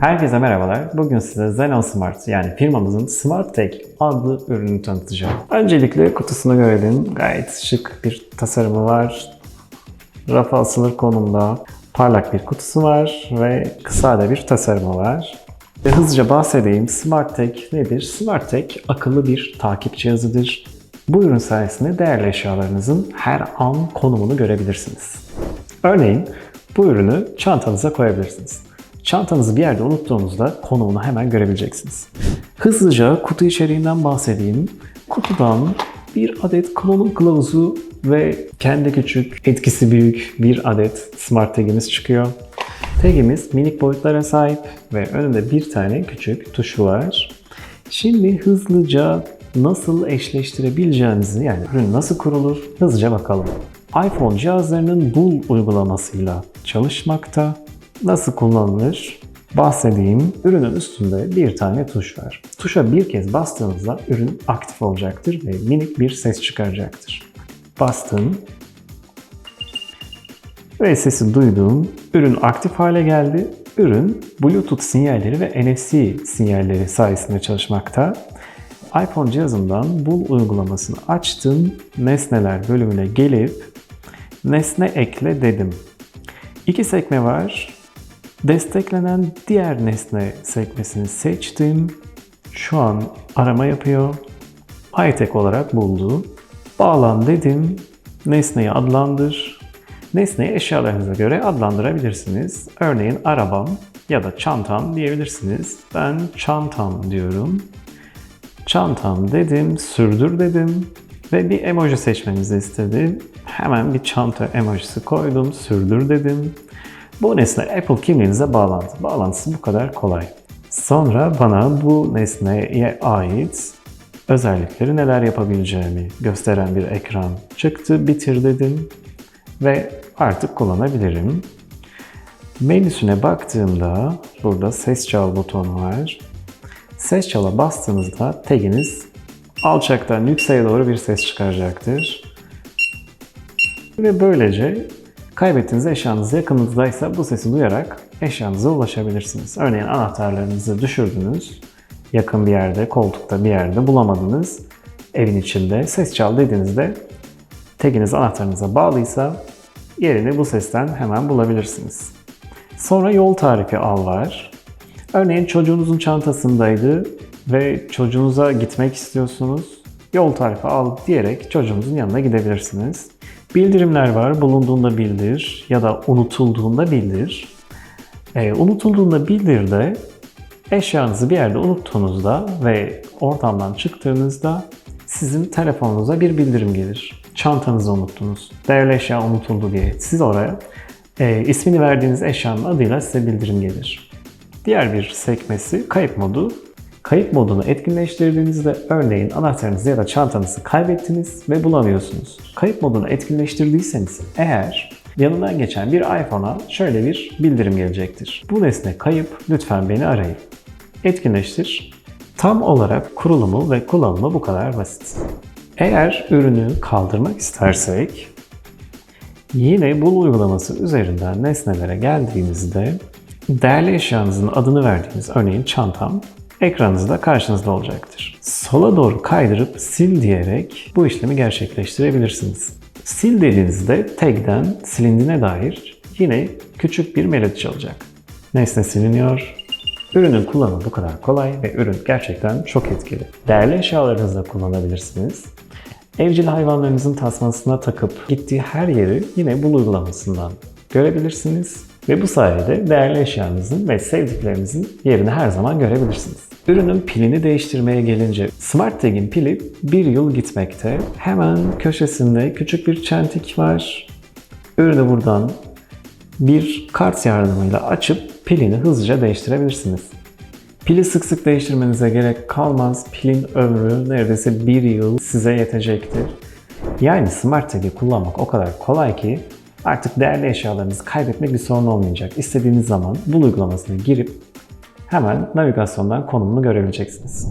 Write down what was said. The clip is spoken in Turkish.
Herkese merhabalar. Bugün size Xenon Smart yani firmamızın Smart Tech adlı ürünü tanıtacağım. Öncelikle kutusunu görelim. Gayet şık bir tasarımı var. Rafa asılır konumda. Parlak bir kutusu var ve kısa da bir tasarımı var. Ve hızlıca bahsedeyim. Smart Tech nedir? Smart Tech akıllı bir takip cihazıdır. Bu ürün sayesinde değerli eşyalarınızın her an konumunu görebilirsiniz. Örneğin bu ürünü çantanıza koyabilirsiniz. Çantanızı bir yerde unuttuğunuzda konumunu hemen görebileceksiniz. Hızlıca kutu içeriğinden bahsedeyim. Kutudan bir adet kullanım kılavuzu ve kendi küçük, etkisi büyük bir adet smart tagimiz çıkıyor. Tagimiz minik boyutlara sahip ve önünde bir tane küçük tuşu var. Şimdi hızlıca nasıl eşleştirebileceğimizi yani ürün nasıl kurulur hızlıca bakalım. iPhone cihazlarının Bull uygulamasıyla çalışmakta. Nasıl kullanılır? Bahsedeyim. Ürünün üstünde bir tane tuş var. Tuşa bir kez bastığınızda ürün aktif olacaktır ve minik bir ses çıkaracaktır. Bastım ve sesi duydum. Ürün aktif hale geldi. Ürün Bluetooth sinyalleri ve NFC sinyalleri sayesinde çalışmakta. iPhone cihazımdan Bull uygulamasını açtım. Nesneler bölümüne gelip nesne ekle dedim. İki sekme var. Desteklenen diğer nesne sekmesini seçtim. Şu an arama yapıyor. iTech olarak buldu. Bağlan dedim. Nesneyi adlandır. Nesneyi eşyalarınıza göre adlandırabilirsiniz. Örneğin arabam ya da çantam diyebilirsiniz. Ben çantam diyorum. Çantam dedim, sürdür dedim ve bir emoji seçmenizi istedi. Hemen bir çanta emojisi koydum, sürdür dedim. Bu nesne Apple kimliğinize bağlandı. Bağlantısı bu kadar kolay. Sonra bana bu nesneye ait özellikleri neler yapabileceğimi gösteren bir ekran çıktı. Bitir dedim ve artık kullanabilirim. Menüsüne baktığımda burada ses çal butonu var. Ses çala bastığınızda taginiz alçaktan yükseğe doğru bir ses çıkaracaktır. Ve böylece kaybettiğiniz eşyanız yakınınızdaysa bu sesi duyarak eşyanıza ulaşabilirsiniz. Örneğin anahtarlarınızı düşürdünüz, yakın bir yerde, koltukta bir yerde bulamadınız. Evin içinde ses çal dediğinizde taginiz anahtarınıza bağlıysa yerini bu sesten hemen bulabilirsiniz. Sonra yol tarifi al var. Örneğin çocuğunuzun çantasındaydı ve çocuğunuza gitmek istiyorsunuz. Yol tarifi al diyerek çocuğunuzun yanına gidebilirsiniz. Bildirimler var. Bulunduğunda bildir ya da unutulduğunda bildir. E, unutulduğunda bildir de eşyanızı bir yerde unuttuğunuzda ve ortamdan çıktığınızda sizin telefonunuza bir bildirim gelir. Çantanızı unuttunuz. Değerli eşya unutuldu diye. Siz oraya e, ismini verdiğiniz eşyanın adıyla size bildirim gelir. Diğer bir sekmesi kayıp modu. Kayıp modunu etkinleştirdiğinizde örneğin anahtarınızı ya da çantanızı kaybettiniz ve bulamıyorsunuz. Kayıp modunu etkinleştirdiyseniz eğer yanından geçen bir iPhone'a şöyle bir bildirim gelecektir. Bu nesne kayıp, lütfen beni arayın. Etkinleştir. Tam olarak kurulumu ve kullanımı bu kadar basit. Eğer ürünü kaldırmak istersek yine bu uygulaması üzerinden nesnelere geldiğinizde değerli eşyanızın adını verdiğiniz örneğin çantam ekranınızda karşınızda olacaktır. Sola doğru kaydırıp sil diyerek bu işlemi gerçekleştirebilirsiniz. Sil dediğinizde tag'den silindiğine dair yine küçük bir melodi çalacak. Nesne siliniyor. Ürünün kullanımı bu kadar kolay ve ürün gerçekten çok etkili. Değerli eşyalarınızda kullanabilirsiniz. Evcil hayvanlarınızın tasmasına takıp gittiği her yeri yine bu uygulamasından görebilirsiniz. Ve bu sayede değerli eşyanızın ve sevdiklerinizin yerini her zaman görebilirsiniz. Ürünün pilini değiştirmeye gelince Smart Tag'in pili bir yıl gitmekte. Hemen köşesinde küçük bir çentik var. Ürünü buradan bir kart yardımıyla açıp pilini hızlıca değiştirebilirsiniz. Pili sık sık değiştirmenize gerek kalmaz. Pilin ömrü neredeyse bir yıl size yetecektir. Yani Smart Tag'i kullanmak o kadar kolay ki artık değerli eşyalarınızı kaybetmek bir sorun olmayacak. İstediğiniz zaman bu uygulamasına girip hemen navigasyondan konumunu görebileceksiniz.